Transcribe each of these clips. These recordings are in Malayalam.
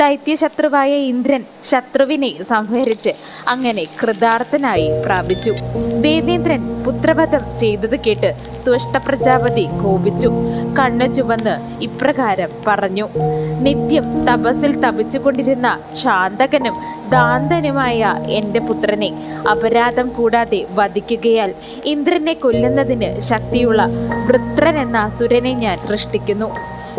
ദൈത്യശത്രുവായ ഇന്ദ്രൻ ശത്രുവിനെ സംഹരിച്ച് അങ്ങനെ കൃതാർത്ഥനായി പ്രാപിച്ചു. ദേവേന്ദ്രൻ പുത്രവധം ചെയ്തത് കേട്ട് തുഷ്ടപ്രജാപതി കോപിച്ചു. കണ്ണു ചുവന്ന് ഇപ്രകാരം പറഞ്ഞു നിത്യം തപസ്സിൽ തപിച്ചുകൊണ്ടിരുന്ന ശാന്തകനും ദാന്തനുമായ എന്റെ പുത്രനെ അപരാധം കൂടാതെ വധിക്കുകയാൽ ഇന്ദ്രനെ കൊല്ലുന്നതിന് ശക്തിയുള്ള വൃത്രൻ എന്ന അസുരനെ ഞാൻ സൃഷ്ടിക്കുന്നു.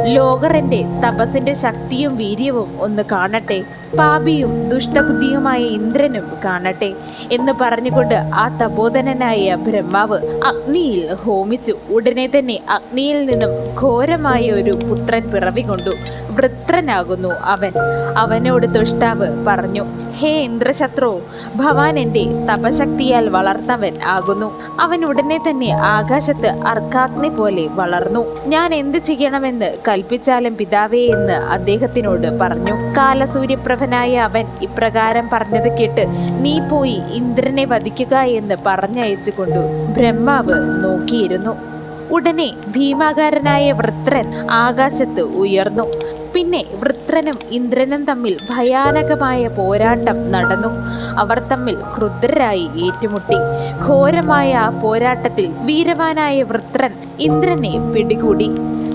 ലോകറിന്റെ തപസ്സിന്റെ ശക്തിയും വീര്യവും ഒന്ന് കാണട്ടെ. പാപിയും ദുഷ്ടബുദ്ധിയുമായ ഇന്ദ്രനും കാണട്ടെ എന്ന് പറഞ്ഞുകൊണ്ട് ആ തപോധനനായ ബ്രഹ്മാവ് അഗ്നിയിൽ ഹോമിച്ചു. ഉടനെ തന്നെ അഗ്നിയിൽ നിന്നും ഘോരമായ ഒരു പുത്രൻ പിറവി കൊണ്ടു വൃത്രനാകുന്നു അവൻ. അവനോട് ദുഷ്ടാവ് പറഞ്ഞു ഹേ ഇന്ദ്രശത്രു ഭവാൻ എന്റെ തപശക്തിയാൽ വളർന്നവൻ ആകുന്നു. അവൻ ഉടനെ തന്നെ ആകാശത്ത് അർക്കാഗ്നി പോലെ വളർന്നു. ഞാൻ എന്ത് ചെയ്യണമെന്ന് കൽപ്പിച്ചാലും പിതാവേ എന്ന് അദ്ദേഹത്തിനോട് പറഞ്ഞു. കാലസൂര്യപ്രഭനായ അവൻ ഇപ്രകാരം പറഞ്ഞത് കേട്ട് നീ പോയി ഇന്ദ്രനെ വധിക്കുക എന്ന് പറഞ്ഞയച്ചു കൊണ്ടു ബ്രഹ്മാവ് നോക്കിയിരുന്നു. ഉടനെ ഭീമാകാരനായ വൃത്രൻ ആകാശത്ത് ഉയർന്നു. പിന്നെ വൃത്രനും ഇന്ദ്രനും തമ്മിൽ ഭയാനകമായ പോരാട്ടം നടന്നു. അവർ തമ്മിൽ ക്രുദ്ധരായി ഏറ്റുമുട്ടി. ഘോരമായ ആ പോരാട്ടത്തിൽ വീരവാനായ വൃത്രൻ ഇന്ദ്രനെ പിടികൂടി.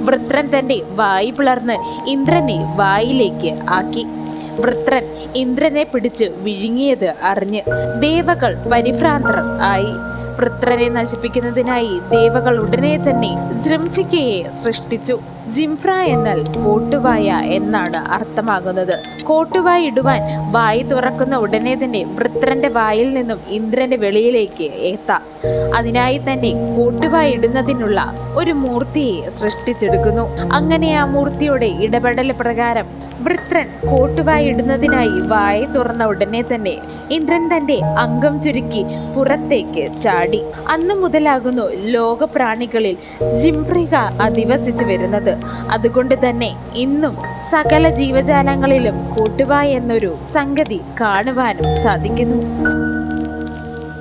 വൃത്രൻ തന്റെ വായി പിളർന്ന് ഇന്ദ്രനെ വായിലേക്ക് ആക്കി. വൃത്രൻ ഇന്ദ്രനെ പിടിച്ച് വിഴുങ്ങിയത് അറിഞ്ഞ് ദേവകൾ പരിഭ്രാന്തർ ആയി. വൃത്രനെ നശിപ്പിക്കുന്നതിനായി ദേവകൾ ഉടനെ തന്നെ ജിംഫിക്കയെ സൃഷ്ടിച്ചു. ജിംഫ്ര എന്നാൽ കോട്ടുവായ എന്നാണ് അർത്ഥമാകുന്നത്. കോട്ടുവായ ഇടുവാൻ വായി തുറക്കുന്ന ഉടനെ തന്നെ വൃത്രന്റെ വായിൽ നിന്നും ഇന്ദ്രന്റെ വെളിയിലേക്ക് എത്താം അതിനായി തന്നെ കോട്ടുവായി ഇടുന്നതിനുള്ള ഒരു മൂർത്തിയെ സൃഷ്ടിച്ചെടുക്കുന്നു. അങ്ങനെ ആ മൂർത്തിയുടെ ഇടപെടൽ പ്രകാരം വൃത്രൻ കോട്ടുവായി ഇടുന്നതിനായി വായി തുറന്ന ഉടനെ തന്നെ ഇന്ദ്രൻ തന്റെ അംഗം ചുരുക്കി പുറത്തേക്ക് ചാടി. അന്നു മുതലാകുന്നു ലോകപ്രാണികളിൽ ജിംഫ്രിക അധിവസിച്ചു വരുന്നത്. അതുകൊണ്ട് തന്നെ ഇന്നും സകല ജീവജാലങ്ങളിലും കോട്ടുവായ എന്നൊരു സംഗതി കാണുവാനും സാധിക്കുന്നു.